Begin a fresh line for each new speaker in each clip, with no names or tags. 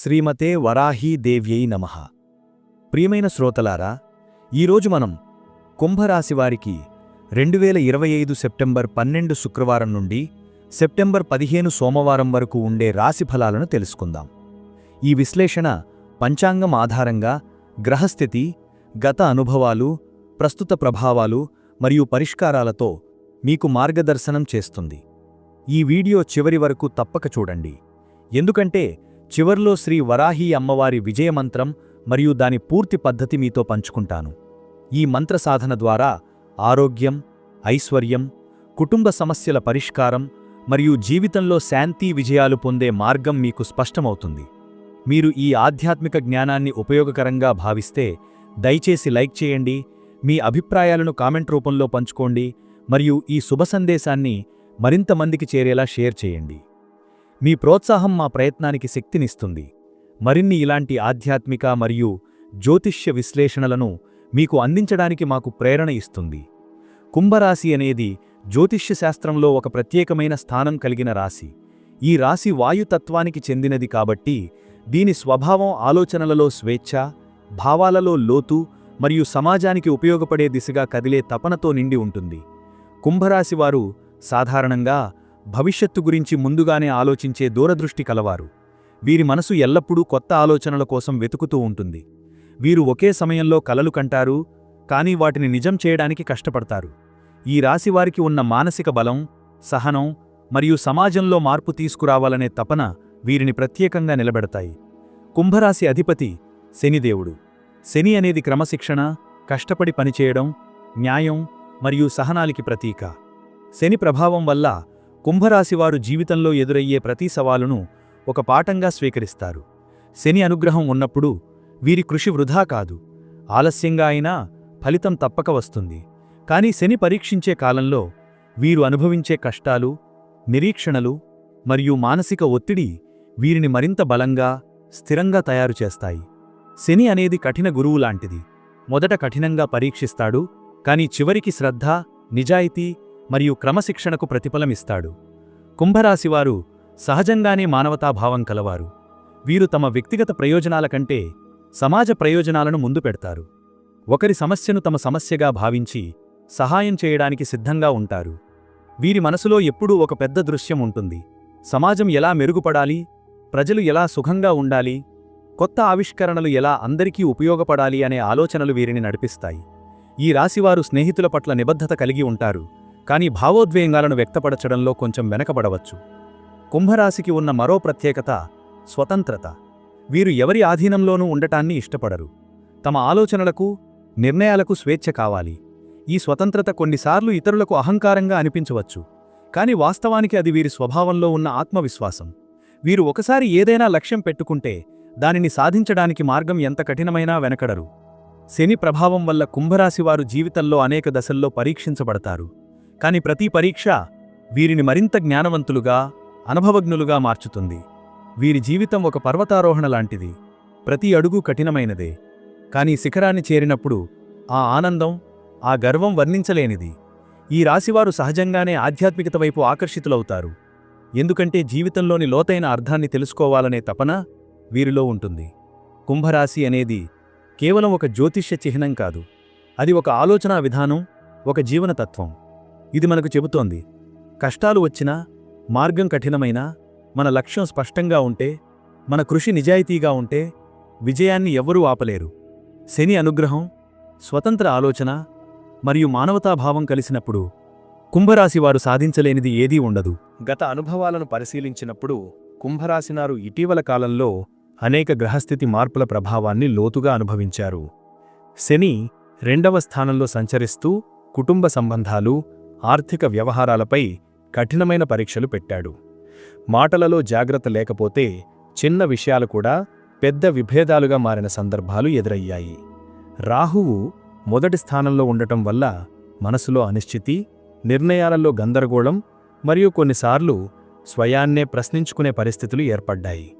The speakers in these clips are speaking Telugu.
శ్రీమతే వరాహీదేవ్యై నమ. ప్రియమైన శ్రోతలారా ఈరోజు మనం కుంభరాశివారికి రెండు వేల ఇరవై ఐదు సెప్టెంబర్ పన్నెండు శుక్రవారం నుండి సెప్టెంబర్ పదిహేను సోమవారం వరకు ఉండే రాశి ఫలాలను తెలుసుకుందాం. ఈ విశ్లేషణ పంచాంగం ఆధారంగా గ్రహస్థితి గత అనుభవాలు ప్రస్తుత ప్రభావాలు మరియు పరిష్కారాలతో మీకు మార్గదర్శనం చేస్తుంది. ఈ వీడియో చివరి వరకు తప్పక చూడండి. ఎందుకంటే చివర్లో శ్రీ వరాహి అమ్మవారి విజయమంత్రం మరియు దాని పూర్తి పద్ధతి మీతో పంచుకుంటాను. ఈ మంత్ర సాధన ద్వారా ఆరోగ్యం ఐశ్వర్యం కుటుంబ సమస్యల పరిష్కారం మరియు జీవితంలో శాంతి విజయాలు పొందే మార్గం మీకు స్పష్టమవుతుంది. మీరు ఈ ఆధ్యాత్మిక జ్ఞానాన్ని ఉపయోగకరంగా భావిస్తే దయచేసి లైక్ చేయండి మీ అభిప్రాయాలను కామెంట్ రూపంలో పంచుకోండి మరియు ఈ శుభ సందేశాన్ని మరింత మందికి చేరేలా షేర్ చేయండి. మీ ప్రోత్సాహం మా ప్రయత్నానికి శక్తినిస్తుంది. మరిన్ని ఇలాంటి ఆధ్యాత్మిక మరియు జ్యోతిష్య విశ్లేషణలను మీకు అందించడానికి మాకు ప్రేరణ ఇస్తుంది. కుంభరాశి అనేది జ్యోతిష్య శాస్త్రంలో ఒక ప్రత్యేకమైన స్థానం కలిగిన రాశి. ఈ రాశి వాయుతత్వానికి చెందినది కాబట్టి దీని స్వభావం ఆలోచనలలో స్వేచ్ఛ భావాలలో లోతు మరియు సమాజానికి ఉపయోగపడే దిశగా కదిలే తపనతో నిండి ఉంటుంది. కుంభరాశివారు సాధారణంగా భవిష్యత్తు గురించి ముందుగానే ఆలోచించే దూరదృష్టి కలవారు. వీరి మనసు ఎల్లప్పుడూ కొత్త ఆలోచనల కోసం వెతుకుతూ ఉంటుంది. వీరు ఒకే సమయంలో కలలు కంటారు కానీ వాటిని నిజం చేయడానికి కష్టపడతారు. ఈ రాశివారికి ఉన్న మానసిక బలం సహనం మరియు సమాజంలో మార్పు తీసుకురావాలనే తపన వీరిని ప్రత్యేకంగా నిలబెడతాయి. కుంభరాశి అధిపతి శనిదేవుడు శని అనేది క్రమశిక్షణ కష్టపడి పనిచేయడం న్యాయం మరియు సహనాలికి ప్రతీక. శని ప్రభావం వల్ల కుంభరాశివారు జీవితంలో ఎదురయ్యే ప్రతి సవాలును ఒక పాఠంగా స్వీకరిస్తారు. శని అనుగ్రహం ఉన్నప్పుడు వీరి కృషి వృధా కాదు. ఆలస్యంగా అయినా ఫలితం తప్పక వస్తుంది. కాని శని పరీక్షించే కాలంలో వీరు అనుభవించే కష్టాలు నిరీక్షణలు మరియు మానసిక ఒత్తిడి వీరిని మరింత బలంగా స్థిరంగా తయారు చేస్తాయి. శని అనేది కఠిన గురువు లాంటిది. మొదట కఠినంగా పరీక్షిస్తాడు. కాని చివరికి శ్రద్ధ నిజాయితీ మరియు క్రమశిక్షణకు ప్రతిఫలమిస్తాడు కుంభరాశివారు సహజంగానే మానవతాభావం కలవారు. వీరు తమ వ్యక్తిగత ప్రయోజనాల కంటే సమాజ ప్రయోజనాలను ముందు పెడతారు. ఒకరి సమస్యను తమ సమస్యగా భావించి సహాయం చేయడానికి సిద్ధంగా ఉంటారు. వీరి మనసులో ఎప్పుడూ ఒక పెద్ద దృశ్యం ఉంటుంది. సమాజం ఎలా మెరుగుపడాలి? ప్రజలు ఎలా సుఖంగా ఉండాలి? కొత్త ఆవిష్కరణలు ఎలా అందరికీ ఉపయోగపడాలి అనే ఆలోచనలు వీరిని నడిపిస్తాయి. ఈ రాశివారు స్నేహితుల పట్ల నిబద్ధత కలిగి ఉంటారు. కానీ భావోద్వేగాలను వ్యక్తపరచడంలో కొంచెం వెనకబడవచ్చు. కుంభరాశికి ఉన్న మరో ప్రత్యేకత స్వతంత్రత. వీరు ఎవరి ఆధీనంలోనూ ఉండటాన్ని ఇష్టపడరు. తమ ఆలోచనలకు నిర్ణయాలకు స్వేచ్ఛ కావాలి. ఈ స్వతంత్రత కొన్నిసార్లు ఇతరులకు అహంకారంగా అనిపించవచ్చు. కాని వాస్తవానికి అది వీరి స్వభావంలో ఉన్న ఆత్మవిశ్వాసం. వీరు ఒకసారి ఏదైనా లక్ష్యం పెట్టుకుంటే దానిని సాధించడానికి మార్గం ఎంత కఠినమైనా వెనకడరు. శని ప్రభావం వల్ల కుంభరాశివారు జీవితంలో అనేక దశల్లో పరీక్షించబడతారు. కాని ప్రతి పరీక్ష వీరిని మరింత జ్ఞానవంతులుగా అనుభవజ్ఞులుగా మార్చుతుంది. వీరి జీవితం ఒక పర్వతారోహణ లాంటిది. ప్రతి అడుగు కఠినమైనదే. కానీ శిఖరాన్ని చేరినప్పుడు ఆ ఆనందం ఆ గర్వం వర్ణించలేనిది. ఈ రాశివారు సహజంగానే ఆధ్యాత్మికత వైపు ఆకర్షితులవుతారు. ఎందుకంటే జీవితంలోని లోతైన అర్థాన్ని తెలుసుకోవాలనే తపన వీరిలో ఉంటుంది. కుంభరాశి అనేది కేవలం ఒక జ్యోతిష్య చిహ్నం కాదు. అది ఒక ఆలోచనా విధానం ఒక జీవనతత్వం ఇది మనకు చెబుతోంది. కష్టాలు వచ్చినా మార్గం కఠినమైనా మన లక్ష్యం స్పష్టంగా ఉంటే మన కృషి నిజాయితీగా ఉంటే విజయాన్ని ఎవ్వరూ ఆపలేరు. శని అనుగ్రహం స్వతంత్ర ఆలోచన మరియు మానవతాభావం కలిసినప్పుడు కుంభరాశివారు సాధించలేనిది ఏదీ ఉండదు. గత అనుభవాలను పరిశీలించినప్పుడు కుంభరాశినారు ఇటీవల కాలంలో అనేక గ్రహస్థితి మార్పుల ప్రభావాన్ని లోతుగా అనుభవించారు. శని రెండవ స్థానంలో సంచరిస్తూ కుటుంబ సంబంధాలు ఆర్థిక వ్యవహారాలపై కఠినమైన పరీక్షలు పెట్టాడు. మాటలలో జాగ్రత్త లేకపోతే చిన్న విషయాలు కూడా పెద్ద విభేదాలుగా మారిన సందర్భాలు ఎదురయ్యాయి. రాహువు మొదటి స్థానంలో ఉండటం వల్ల మనసులో అనిశ్చితి నిర్ణయాలలో గందరగోళం మరియు కొన్నిసార్లు స్వయాన్నే ప్రశ్నించుకునే పరిస్థితులు ఏర్పడ్డాయి.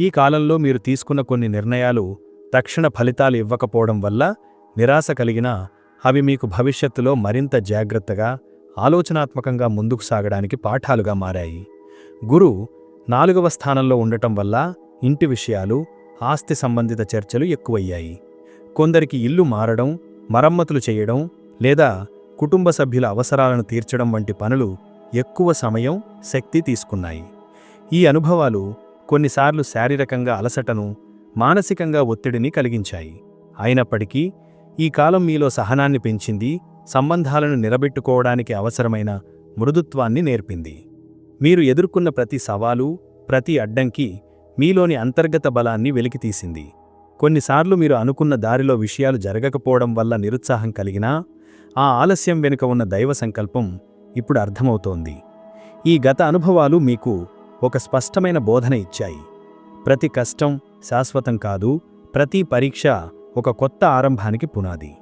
ఈ కాలంలో మీరు తీసుకున్న కొన్ని నిర్ణయాలు తక్షణ ఫలితాలు ఇవ్వకపోవడం వల్ల నిరాశ కలిగినా అవి మీకు భవిష్యత్తులో మరింత జాగ్రత్తగా ఆలోచనాత్మకంగా ముందుకు సాగడానికి పాఠాలుగా మారాయి. గురు నాలుగవ స్థానంలో ఉండటం వల్ల ఇంటి విషయాలు ఆస్తి సంబంధిత చర్చలు ఎక్కువయ్యాయి. కొందరికి ఇల్లు మారడం మరమ్మతులు చేయడం లేదా కుటుంబ సభ్యుల అవసరాలను తీర్చడం వంటి పనులు ఎక్కువ సమయం శక్తి తీసుకున్నాయి. ఈ అనుభవాలు కొన్నిసార్లు శారీరకంగా అలసటను మానసికంగా ఒత్తిడిని కలిగించాయి. అయినప్పటికీ ఈ కాలం మీలో సహనాన్ని పెంచింది సంబంధాలను నిలబెట్టుకోవడానికి అవసరమైన మృదుత్వాన్ని నేర్పింది. మీరు ఎదుర్కొన్న ప్రతి సవాలు ప్రతి అడ్డంకి మీలోని అంతర్గత బలాన్ని వెలికితీసింది. కొన్నిసార్లు మీరు అనుకున్న దారిలో విషయాలు జరగకపోవడం వల్ల నిరుత్సాహం కలిగినా ఆ ఆలస్యం వెనుక ఉన్న దైవ సంకల్పం ఇప్పుడు అర్థమవుతోంది. ఈ గత అనుభవాలు మీకు ఒక స్పష్టమైన బోధన ఇచ్చాయి. ప్రతి కష్టం శాశ్వతం కాదు ప్రతి పరీక్ష ఒక కొత్త ఆరంభానికి పునాది.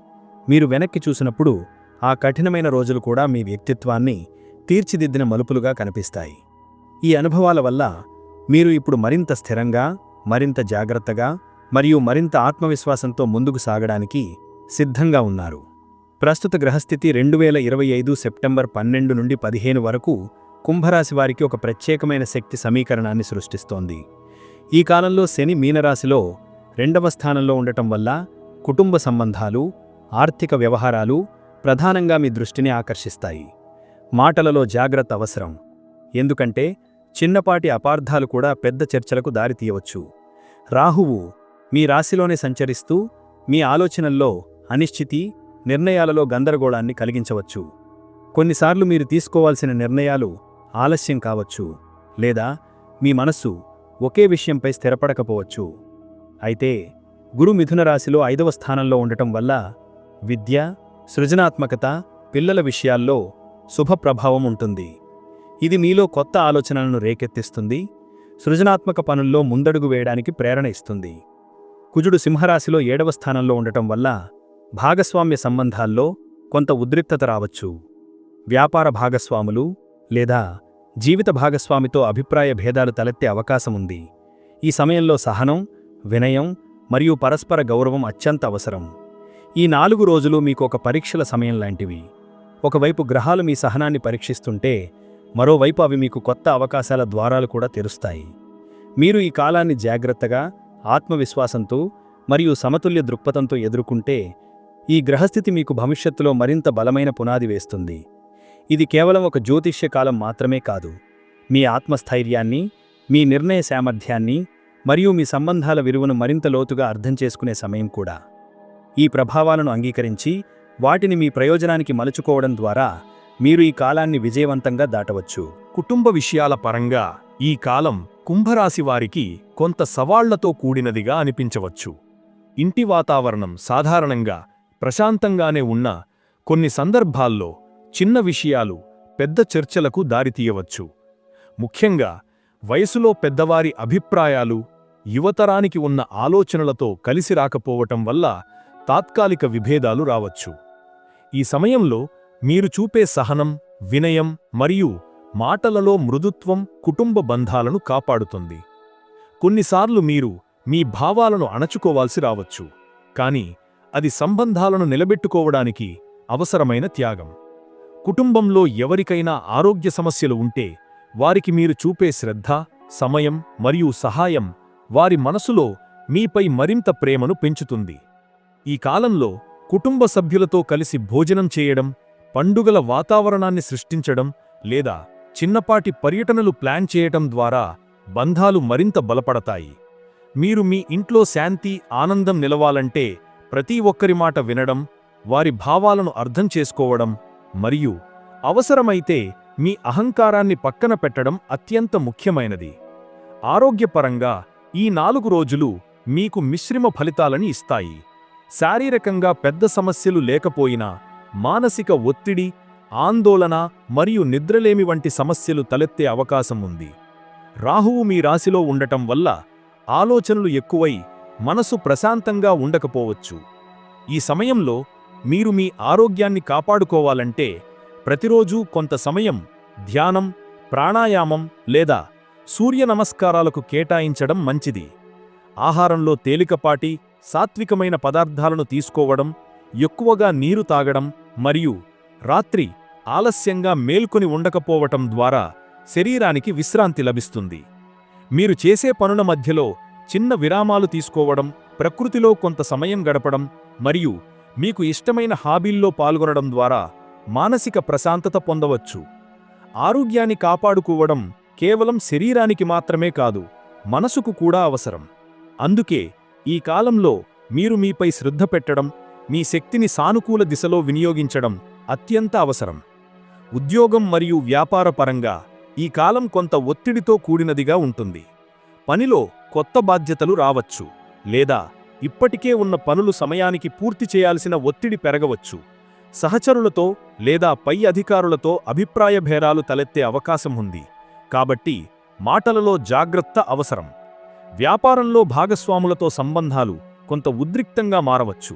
మీరు వెనక్కి చూసినప్పుడు ఆ కఠినమైన రోజులు కూడా మీ వ్యక్తిత్వాన్ని తీర్చిదిద్దిన మలుపులుగా కనిపిస్తాయి. ఈ అనుభవాల వల్ల మీరు ఇప్పుడు మరింత స్థిరంగా మరింత జాగ్రత్తగా మరియు మరింత ఆత్మవిశ్వాసంతో ముందుకు సాగడానికి సిద్ధంగా ఉన్నారు. ప్రస్తుత గ్రహస్థితి రెండు వేల ఇరవై ఐదు సెప్టెంబర్ పన్నెండు నుండి పదిహేను వరకు కుంభరాశి వారికి ఒక ప్రత్యేకమైన శక్తి సమీకరణాన్ని సృష్టిస్తోంది. ఈ కాలంలో శని మీనరాశిలో రెండవ స్థానంలో ఉండటం వల్ల కుటుంబ సంబంధాలు ఆర్థిక వ్యవహారాలు ప్రధానంగా మీ దృష్టిని ఆకర్షిస్తాయి. మాటలలో జాగ్రత్త అవసరం. ఎందుకంటే చిన్నపాటి అపార్థాలు కూడా పెద్ద చర్చలకు దారితీయవచ్చు రాహువు మీ రాశిలోనే సంచరిస్తూ మీ ఆలోచనల్లో అనిశ్చితి నిర్ణయాలలో గందరగోళాన్ని కలిగించవచ్చు. కొన్నిసార్లు మీరు తీసుకోవాల్సిన నిర్ణయాలు ఆలస్యం కావచ్చు. లేదా మీ మనస్సు ఒకే విషయంపై స్థిరపడకపోవచ్చు. అయితే గురు మిథున రాశిలో ఐదవ స్థానంలో ఉండటం వల్ల విద్య సృజనాత్మకత పిల్లల విషయాల్లో శుభ ప్రభావం ఉంటుంది. ఇది మీలో కొత్త ఆలోచనలను రేకెత్తిస్తుంది సృజనాత్మక పనుల్లో ముందడుగు వేయడానికి ప్రేరణ ఇస్తుంది. కుజుడు సింహరాశిలో ఏడవ స్థానంలో ఉండటం వల్ల భాగస్వామ్య సంబంధాల్లో కొంత ఉద్రిక్తత రావచ్చు. వ్యాపార భాగస్వాములు లేదా జీవిత భాగస్వామితో అభిప్రాయ భేదాలు తలెత్తే అవకాశముంది ఈ సమయంలో సహనం వినయం మరియు పరస్పర గౌరవం అత్యంత అవసరం. ఈ నాలుగు రోజులు మీకు ఒక పరీక్షల సమయం లాంటివి. ఒకవైపు గ్రహాలు మీ సహనాన్ని పరీక్షిస్తుంటే మరోవైపు అవి మీకు కొత్త అవకాశాల ద్వారాలు కూడా తెరుస్తాయి. మీరు ఈ కాలాన్ని జాగ్రత్తగా ఆత్మవిశ్వాసంతో మరియు సమతుల్య దృక్పథంతో ఎదుర్కొంటే ఈ గ్రహస్థితి మీకు భవిష్యత్తులో మరింత బలమైన పునాది వేస్తుంది. ఇది కేవలం ఒక జ్యోతిష్య కాలం మాత్రమే కాదు. మీ ఆత్మస్థైర్యాన్ని మీ నిర్ణయ సామర్థ్యాన్ని మరియు మీ సంబంధాల విలువను మరింత లోతుగా అర్థం చేసుకునే సమయం కూడా. ఈ ప్రభావాలను అంగీకరించి వాటిని మీ ప్రయోజనానికి మలుచుకోవడం ద్వారా మీరు ఈ కాలాన్ని విజయవంతంగా దాటవచ్చు.
కుటుంబ విషయాల పరంగా ఈ కాలం కుంభరాశి వారికి కొంత సవాళ్ళతో కూడినదిగా అనిపించవచ్చు. ఇంటి వాతావరణం సాధారణంగా ప్రశాంతంగానే ఉన్నా కొన్ని సందర్భాల్లో చిన్న విషయాలు పెద్ద చర్చలకు దారితీయవచ్చు. ముఖ్యంగా వయసులో పెద్దవారి అభిప్రాయాలు యువతరానికి ఉన్న ఆలోచనలతో కలిసి రాకపోవటం వల్ల తాత్కాలిక విభేదాలు రావచ్చు. ఈ సమయంలో మీరు చూపే సహనం వినయం మరియు మాటలలో మృదుత్వం కుటుంబ బంధాలను కాపాడుతుంది. కొన్నిసార్లు మీరు మీ భావాలను అణచుకోవాల్సి రావచ్చు. కాని అది సంబంధాలను నిలబెట్టుకోవడానికి అవసరమైన త్యాగం. కుటుంబంలో ఎవరికైనా ఆరోగ్య సమస్యలు ఉంటే వారికి మీరు చూపే శ్రద్ధ సమయం మరియు సహాయం వారి మనసులో మీపై మరింత ప్రేమను పెంచుతుంది. ఈ కాలంలో కుటుంబ సభ్యులతో కలిసి భోజనం చేయడం పండుగల వాతావరణాన్ని సృష్టించడం లేదా చిన్నపాటి పర్యటనలు ప్లాన్ చేయటం ద్వారా బంధాలు మరింత బలపడతాయి. మీరు మీ ఇంట్లో శాంతి ఆనందం నిలవాలంటే ప్రతి ఒక్కరి మాట వినడం వారి భావాలను అర్థం చేసుకోవడం మరియు అవసరమైతే మీ అహంకారాన్ని పక్కన పెట్టడం అత్యంత ముఖ్యమైనది. ఆరోగ్యపరంగా ఈ నాలుగు రోజులు మీకు మిశ్రమ ఫలితాలని ఇస్తాయి. శారీరకంగా పెద్ద సమస్యలు లేకపోయినా మానసిక ఒత్తిడి ఆందోళన మరియు నిద్రలేమి వంటి సమస్యలు తలెత్తే అవకాశం ఉంది. రాహువు మీ రాశిలో ఉండటం వల్ల ఆలోచనలు ఎక్కువై మనసు ప్రశాంతంగా ఉండకపోవచ్చు. ఈ సమయంలో మీరు మీ ఆరోగ్యాన్ని కాపాడుకోవాలంటే ప్రతిరోజూ కొంత సమయం ధ్యానం ప్రాణాయామం లేదా సూర్య నమస్కారాలకు కేటాయించడం మంచిది. ఆహారంలో తేలికపాటి సాత్వికమైన పదార్థాలను తీసుకోవడం ఎక్కువగా నీరు తాగడం మరియు రాత్రి ఆలస్యంగా మేల్కొని ఉండకపోవటం ద్వారా శరీరానికి విశ్రాంతి లభిస్తుంది. మీరు చేసే పనుల మధ్యలో చిన్న విరామాలు తీసుకోవడం ప్రకృతిలో కొంత సమయం గడపడం మరియు మీకు ఇష్టమైన హాబీల్లో పాల్గొనడం ద్వారా మానసిక ప్రశాంతత పొందవచ్చు. ఆరోగ్యాన్ని కాపాడుకోవడం కేవలం శరీరానికి మాత్రమే కాదు మనసుకు కూడా అవసరం. అందుకే ఈ కాలంలో మీరు మీపై శ్రద్ధ పెట్టడం మీ శక్తిని సానుకూల దిశలో వినియోగించడం అత్యంత అవసరం. ఉద్యోగం మరియు వ్యాపార పరంగా ఈ కాలం కొంత ఒత్తిడితో కూడినదిగా ఉంటుంది. పనిలో కొత్త బాధ్యతలు రావచ్చు లేదా ఇప్పటికే ఉన్న పనులు సమయానికి పూర్తి చేయాల్సిన ఒత్తిడి పెరగవచ్చు. సహచరులతో లేదా పై అధికారులతో అభిప్రాయ భేరాలు తలెత్తే అవకాశం ఉంది. కాబట్టి మాటలలో జాగ్రత్త అవసరం. వ్యాపారంలో భాగస్వాములతో సంబంధాలు కొంత ఉద్రిక్తంగా మారవచ్చు.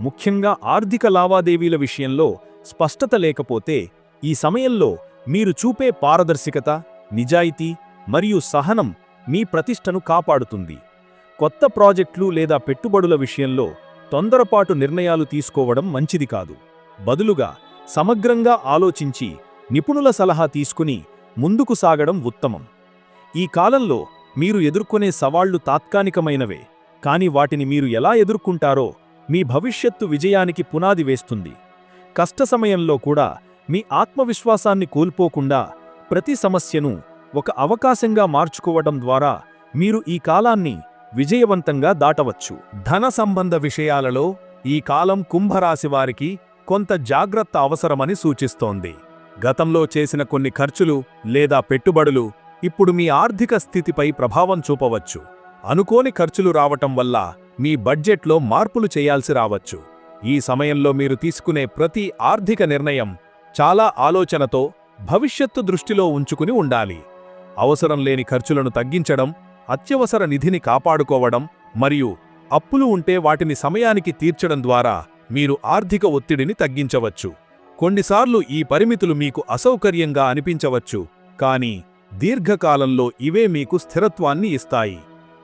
ముఖ్యంగా ఆర్థిక లావాదేవీల విషయంలో స్పష్టత లేకపోతే ఈ సమయంలో మీరు చూపే పారదర్శకత నిజాయితీ మరియు సహనం మీ ప్రతిష్టను కాపాడుతుంది. కొత్త ప్రాజెక్టులు లేదా పెట్టుబడుల విషయంలో తొందరపాటు నిర్ణయాలు తీసుకోవడం మంచిది కాదు. బదులుగా సమగ్రంగా ఆలోచించి నిపుణుల సలహా తీసుకుని ముందుకు సాగడం ఉత్తమం. ఈ కాలంలో మీరు ఎదుర్కొనే సవాళ్ళు తాత్కాలికమైనవే కాని వాటిని మీరు ఎలా ఎదుర్కొంటారో మీ భవిష్యత్తు విజయానికి పునాది వేస్తుంది. కష్ట సమయంలో కూడా మీ ఆత్మవిశ్వాసాన్ని కోల్పోకుండా ప్రతి సమస్యను ఒక అవకాశంగా మార్చుకోవడం ద్వారా మీరు ఈ కాలాన్ని విజయవంతంగా దాటవచ్చు. ధన సంబంధ విషయాలలో ఈ కాలం కుంభరాశి వారికి కొంత జాగ్రత్త అవసరమని సూచిస్తోంది. గతంలో చేసిన కొన్ని ఖర్చులు లేదా పెట్టుబడులు ఇప్పుడు మీ ఆర్థిక స్థితిపై ప్రభావం చూపవచ్చు. అనుకోని ఖర్చులు రావటం వల్ల మీ బడ్జెట్లో మార్పులు చేయాల్సి రావచ్చు. ఈ సమయంలో మీరు తీసుకునే ప్రతి ఆర్థిక నిర్ణయం చాలా ఆలోచనతో భవిష్యత్తు దృష్టిలో ఉంచుకుని ఉండాలి. అవసరం లేని ఖర్చులను తగ్గించడం అత్యవసర నిధిని కాపాడుకోవడం మరియు అప్పులు ఉంటే వాటిని సమయానికి తీర్చడం ద్వారా మీరు ఆర్థిక ఒత్తిడిని తగ్గించవచ్చు. కొన్నిసార్లు ఈ పరిమితులు మీకు అసౌకర్యంగా అనిపించవచ్చు కానీ దీర్ఘకాలంలో ఇవే మీకు స్థిరత్వాన్ని ఇస్తాయి.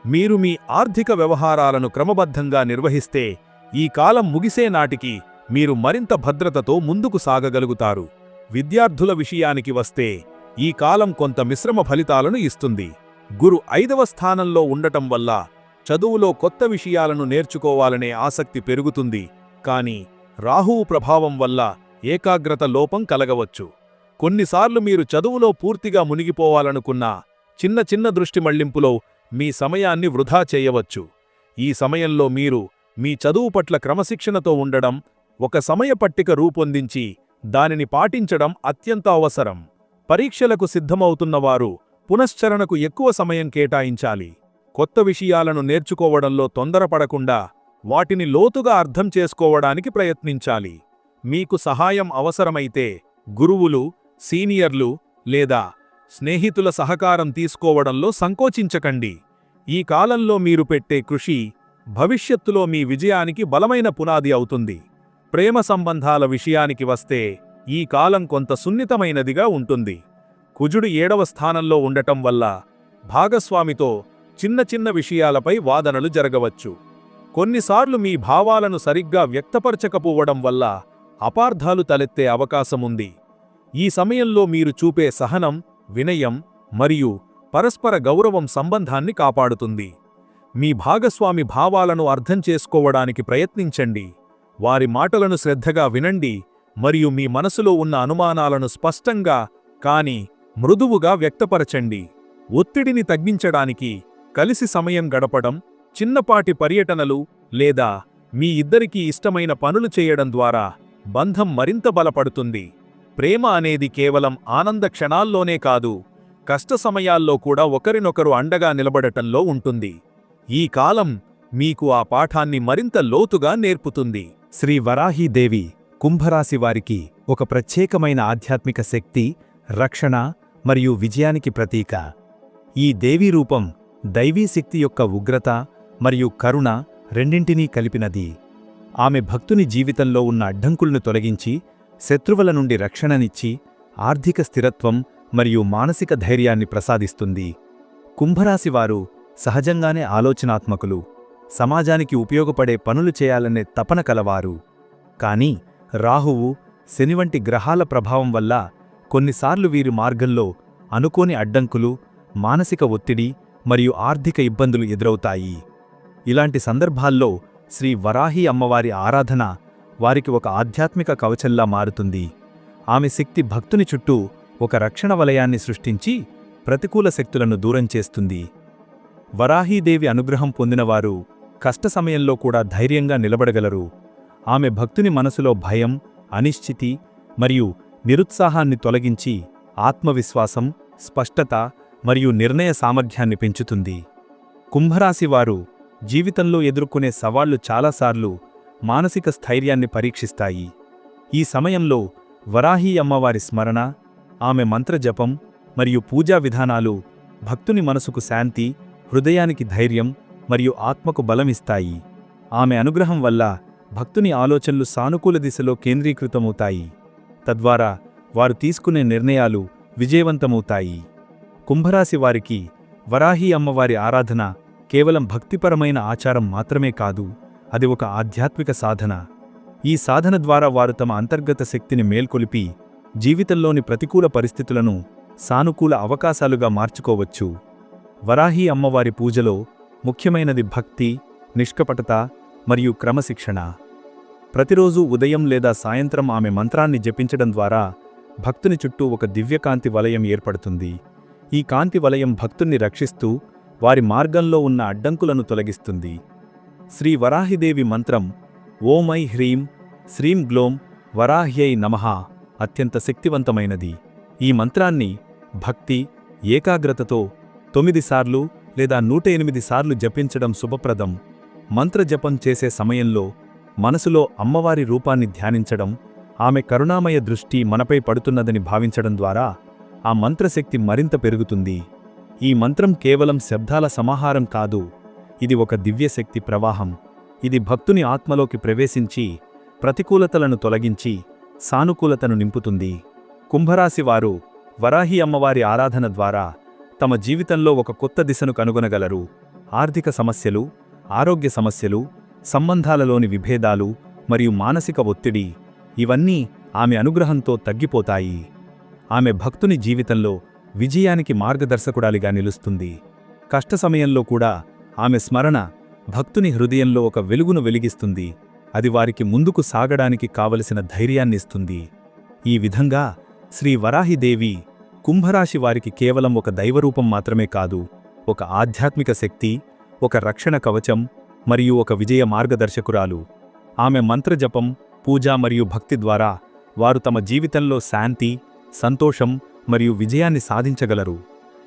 మీరు మీ ఆర్థిక వ్యవహారాలను క్రమబద్ధంగా నిర్వహిస్తే ఈ కాలం ముగిసే నాటికి మీరు మరింత భద్రతతో ముందుకు సాగగలుగుతారు. విద్యార్థుల విషయానికి వస్తే ఈ కాలం కొంత మిశ్రమ ఫలితాలను ఇస్తుంది. గురు ఐదవ స్థానంలో ఉండటం వల్ల చదువులో కొత్త విషయాలను నేర్చుకోవాలనే ఆసక్తి పెరుగుతుంది. కాని రాహువు ప్రభావం వల్ల ఏకాగ్రత లోపం కలగవచ్చు. కొన్నిసార్లు మీరు చదువులో పూర్తిగా మునిగిపోవాలనుకున్నా చిన్న చిన్న దృష్టి మళ్ళింపులో మీ సమయాన్ని వృధా చేయవచ్చు. ఈ సమయంలో మీరు మీ చదువు పట్ల క్రమశిక్షణతో ఉండడం ఒక సమయ పట్టిక రూపొందించి దానిని పాటించడం అత్యంత అవసరం. పరీక్షలకు సిద్ధమవుతున్నవారు పునశ్చరణకు ఎక్కువ సమయం కేటాయించాలి. కొత్త విషయాలను నేర్చుకోవడంలో తొందరపడకుండా వాటిని లోతుగా అర్థం చేసుకోవడానికి ప్రయత్నించాలి. మీకు సహాయం అవసరమైతే గురువులు సీనియర్లు లేదా స్నేహితుల సహకారం తీసుకోవడంలో సంకోచించకండి. ఈ కాలంలో మీరు పెట్టే కృషి భవిష్యత్తులో మీ విజయానికి బలమైన పునాది అవుతుంది. ప్రేమ సంబంధాల విషయానికి వస్తే ఈ కాలం కొంత సున్నితమైనదిగా ఉంటుంది. కుజుడు ఏడవ స్థానంలో ఉండటం వల్ల భాగస్వామితో చిన్న చిన్న విషయాలపై వాదనలు జరగవచ్చు. కొన్నిసార్లు మీ భావాలను సరిగ్గా వ్యక్తపరచకపోవడం వల్ల అపార్థాలు తలెత్తే అవకాశముంది. ఈ సమయంలో మీరు చూపే సహనం వినయం మరియు పరస్పర గౌరవం సంబంధాన్ని కాపాడుతుంది. మీ భాగస్వామి భావాలను అర్థం చేసుకోవడానికి ప్రయత్నించండి. వారి మాటలను శ్రద్ధగా వినండి మరియు మీ మనసులో ఉన్న అనుమానాలను స్పష్టంగా కానీ మృదువుగా వ్యక్తపరచండి. ఒత్తిడిని తగ్గించడానికి కలిసి సమయం గడపడం చిన్నపాటి పర్యటనలు లేదా మీ ఇద్దరికీ ఇష్టమైన పనులు చేయడం ద్వారా బంధం మరింత బలపడుతుంది. ప్రేమ అనేది కేవలం ఆనంద క్షణాల్లోనే కాదు కష్ట సమయాల్లో కూడా ఒకరినొకరు అండగా నిలబడటంలో ఉంటుంది. ఈ కాలం మీకు ఆ పాఠాన్ని మరింత లోతుగా నేర్పుతుంది.
శ్రీ వరాహీదేవి కుంభరాశి వారికి ఒక ప్రత్యేకమైన ఆధ్యాత్మిక శక్తి రక్షణ మరియు విజయానికి ప్రతీక. ఈ దేవీ రూపం దైవీ శక్తి యొక్క ఉగ్రత మరియు కరుణ రెండింటినీ కలిపినది. ఆమె భక్తుని జీవితంలో ఉన్న అడ్డంకులను తొలగించి శత్రువుల నుండి రక్షణనిచ్చి ఆర్థిక స్థిరత్వం మరియు మానసిక ధైర్యాన్ని ప్రసాదిస్తుంది. కుంభరాశివారు సహజంగానే ఆలోచనాత్మకులు సమాజానికి ఉపయోగపడే పనులు చేయాలనే తపన కలవారు. కాని రాహువు శని వంటి గ్రహాల ప్రభావం వల్ల కొన్నిసార్లు వీరి మార్గంలో అనుకోని అడ్డంకులు మానసిక ఒత్తిడి మరియు ఆర్థిక ఇబ్బందులు ఎదురవుతాయి. ఇలాంటి సందర్భాల్లో శ్రీ వరాహి అమ్మవారి ఆరాధన వారికి ఒక ఆధ్యాత్మిక కవచంలా మారుతుంది. ఆమె శక్తి భక్తుని చుట్టూ ఒక రక్షణ వలయాన్ని సృష్టించి ప్రతికూల శక్తులను దూరం చేస్తుంది. వరాహీదేవి అనుగ్రహం పొందినవారు కష్ట సమయంలో కూడా ధైర్యంగా నిలబడగలరు. ఆమె భక్తుని మనసులో భయం అనిశ్చితి మరియు నిరుత్సాహాన్ని తొలగించి ఆత్మవిశ్వాసం స్పష్టత మరియు నిర్ణయ సామర్థ్యాన్ని పెంచుతుంది. కుంభరాశివారు జీవితంలో ఎదుర్కొనే సవాళ్ళు చాలాసార్లు మానసిక స్థైర్యాన్ని పరీక్షిస్తాయి. ఈ సమయంలో వరాహీ అమ్మవారి స్మరణ ఆమె మంత్రజపం మరియు పూజా విధానాలు భక్తుని మనసుకు శాంతి హృదయానికి ధైర్యం మరియు ఆత్మకు బలమిస్తాయి ఆమె అనుగ్రహం వల్ల భక్తుని ఆలోచనలు సానుకూల దిశలో కేంద్రీకృతమవుతాయి. తద్వారా వారు తీసుకునే నిర్ణయాలు విజయవంతమవుతాయి. కుంభరాశి వారికి వరాహీ అమ్మవారి ఆరాధన కేవలం భక్తిపరమైన ఆచారం మాత్రమే కాదు. అది ఒక ఆధ్యాత్మిక సాధన. ఈ సాధన ద్వారా వారు తమ అంతర్గత శక్తిని మేల్కొలిపి జీవితంలోని ప్రతికూల పరిస్థితులను సానుకూల అవకాశాలుగా మార్చుకోవచ్చు. వరాహి అమ్మవారి పూజలో ముఖ్యమైనది భక్తి నిష్కపటత మరియు క్రమశిక్షణ. ప్రతిరోజు ఉదయం లేదా సాయంత్రం ఆమె మంత్రాన్ని జపించడం ద్వారా భక్తుని చుట్టూ ఒక దివ్యకాంతి వలయం ఏర్పడుతుంది. ఈ కాంతి వలయం భక్తుణ్ణి రక్షిస్తూ వారి మార్గంలో ఉన్న అడ్డంకులను తొలగిస్తుంది. శ్రీ వరాహిదేవి మంత్రం ఓమై హ్రీం శ్రీం గ్లోం వరాహ్యై నమః అత్యంత శక్తివంతమైనది. ఈ మంత్రాన్ని భక్తి ఏకాగ్రతతో తొమ్మిది సార్లు లేదా నూట ఎనిమిది సార్లు జపించడం శుభప్రదం. మంత్రజపం చేసే సమయంలో మనసులో అమ్మవారి రూపాన్ని ధ్యానించడం ఆమె కరుణామయ దృష్టి మనపై పడుతున్నదని భావించడం ద్వారా ఆ మంత్రశక్తి మరింత పెరుగుతుంది. ఈ మంత్రం కేవలం శబ్దాల సమాహారం కాదు ఇది ఒక దివ్యశక్తి ప్రవాహం. ఇది భక్తుని ఆత్మలోకి ప్రవేశించి ప్రతికూలతలను తొలగించి సానుకూలతను నింపుతుంది. కుంభరాశివారు వరాహి అమ్మవారి ఆరాధన ద్వారా తమ జీవితంలో ఒక కొత్త దిశను కనుగొనగలరు. ఆర్థిక సమస్యలు ఆరోగ్య సమస్యలు సంబంధాలలోని విభేదాలు మరియు మానసిక ఒత్తిడి ఇవన్నీ ఆమె అనుగ్రహంతో తగ్గిపోతాయి. ఆమె భక్తుని జీవితంలో విజయానికి మార్గదర్శకుడాలిగా నిలుస్తుంది. కష్ట సమయంలో కూడా ఆమె స్మరణ భక్తుని హృదయంలో ఒక వెలుగును వెలిగిస్తుంది. అది వారికి ముందుకు సాగడానికి కావలసిన ధైర్యాన్నిస్తుంది. ఈ విధంగా శ్రీ వరాహిదేవి కుంభరాశి వారికి కేవలం ఒక దైవరూపం మాత్రమే కాదు ఒక ఆధ్యాత్మిక శక్తి ఒక రక్షణ కవచం మరియు ఒక విజయ మార్గదర్శకురాలు. ఆమె మంత్రజపం పూజ మరియు భక్తి ద్వారా వారు తమ జీవితంలో శాంతి సంతోషం మరియు విజయాన్ని సాధించగలరు.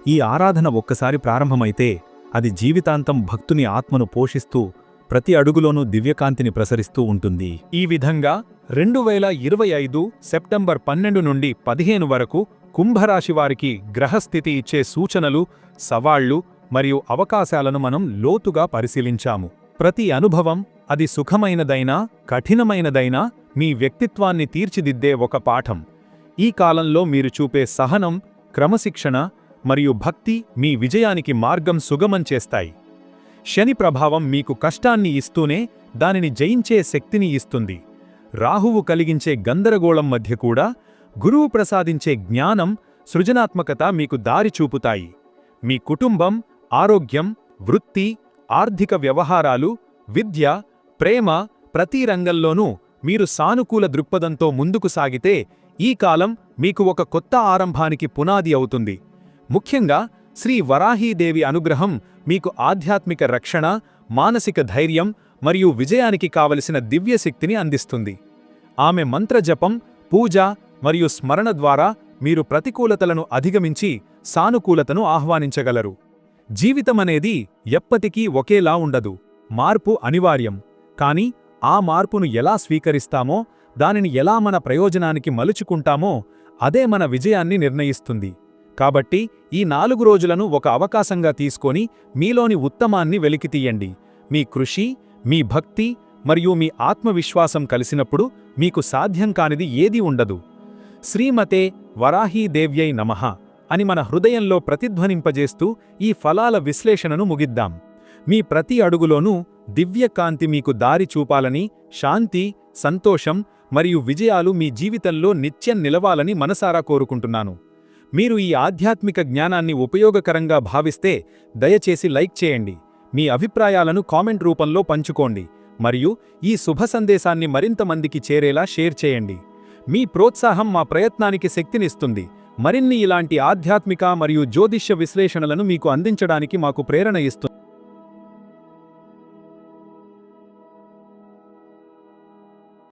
ఈ ఆరాధన ఒక్కసారి ప్రారంభమైతే అది జీవితాంతం భక్తుని ఆత్మను పోషిస్తూ ప్రతి అడుగులోనూ దివ్యకాంతిని ప్రసరిస్తూ ఉంటుంది.
ఈ విధంగా రెండు వేల ఇరవై ఐదు సెప్టెంబర్ పన్నెండు నుండి పదిహేను వరకు కుంభరాశివారికి గ్రహస్థితి ఇచ్చే సూచనలు సవాళ్ళు మరియు అవకాశాలను మనం లోతుగా పరిశీలించాము. ప్రతి అనుభవం అది సుఖమైనదైనా కఠినమైనదైనా మీ వ్యక్తిత్వాన్ని తీర్చిదిద్దే ఒక పాఠం. ఈ కాలంలో మీరు చూపే సహనం క్రమశిక్షణ మరియు భక్తి మీ విజయానికి మార్గం సుగమం చేస్తాయి. శని ప్రభావం మీకు కష్టాన్ని ఇస్తూనే దానిని జయించే శక్తిని ఇస్తుంది. రాహువు కలిగించే గందరగోళం మధ్య కూడా గురువు ప్రసాదించే జ్ఞానం సృజనాత్మకత మీకు దారి చూపుతాయి. మీ కుటుంబం ఆరోగ్యం వృత్తి ఆర్థిక వ్యవహారాలు విద్య ప్రేమ ప్రతి రంగంలోనూ మీరు సానుకూల దృక్పథంతో ముందుకు సాగితే ఈ కాలం మీకు ఒక కొత్త ఆరంభానికి పునాది అవుతుంది. ముఖ్యంగా శ్రీ వరాహీదేవి అనుగ్రహం మీకు ఆధ్యాత్మిక రక్షణ మానసిక ధైర్యం మరియు విజయానికి కావలసిన దివ్యశక్తిని అందిస్తుంది. ఆమె మంత్రజపం పూజ మరియు స్మరణ ద్వారా మీరు ప్రతికూలతలను అధిగమించి సానుకూలతను ఆహ్వానించగలరు. జీవితమనేది ఎప్పటికీ ఒకేలా ఉండదు. మార్పు అనివార్యం. కాని ఆ మార్పును ఎలా స్వీకరిస్తామో దానిని ఎలా మన ప్రయోజనానికి మలుచుకుంటామో అదే మన విజయాన్ని నిర్ణయిస్తుంది. కాబట్టి ఈ నాలుగు రోజులను ఒక అవకాశంగా తీసుకొని మీలోని ఉత్తమాన్ని వెలికితీయండి మీ కృషి మీ భక్తి మరియు మీ ఆత్మవిశ్వాసం కలిసినప్పుడు మీకు సాధ్యం కానిది ఏదీ ఉండదు. శ్రీమతే వరాహీదేవ్యై నమః అని మన హృదయంలో ప్రతిధ్వనింపజేస్తూ ఈ ఫలాల విశ్లేషణను ముగిద్దాం. మీ ప్రతి అడుగులోనూ దివ్యకాంతి మీకు దారి చూపాలని శాంతి సంతోషం మరియు విజయాలు మీ జీవితంలో నిత్యం నిలవాలని మనసారా కోరుకుంటున్నాను. మీరు ఈ ఆధ్యాత్మిక జ్ఞానాన్ని ఉపయోగకరంగా భావిస్తే దయచేసి లైక్ చేయండి. మీ అభిప్రాయాలను కామెంట్ రూపంలో పంచుకోండి. మరియు ఈ శుభ సందేశాన్ని మరింత మందికి చేరేలా షేర్ చేయండి. మీ ప్రోత్సాహం మా ప్రయత్నానికి శక్తినిస్తుంది. మరిన్ని ఇలాంటి ఆధ్యాత్మిక మరియు జ్యోతిష్య విశ్లేషణలను మీకు అందించడానికి మాకు ప్రేరణ ఇస్తుంది.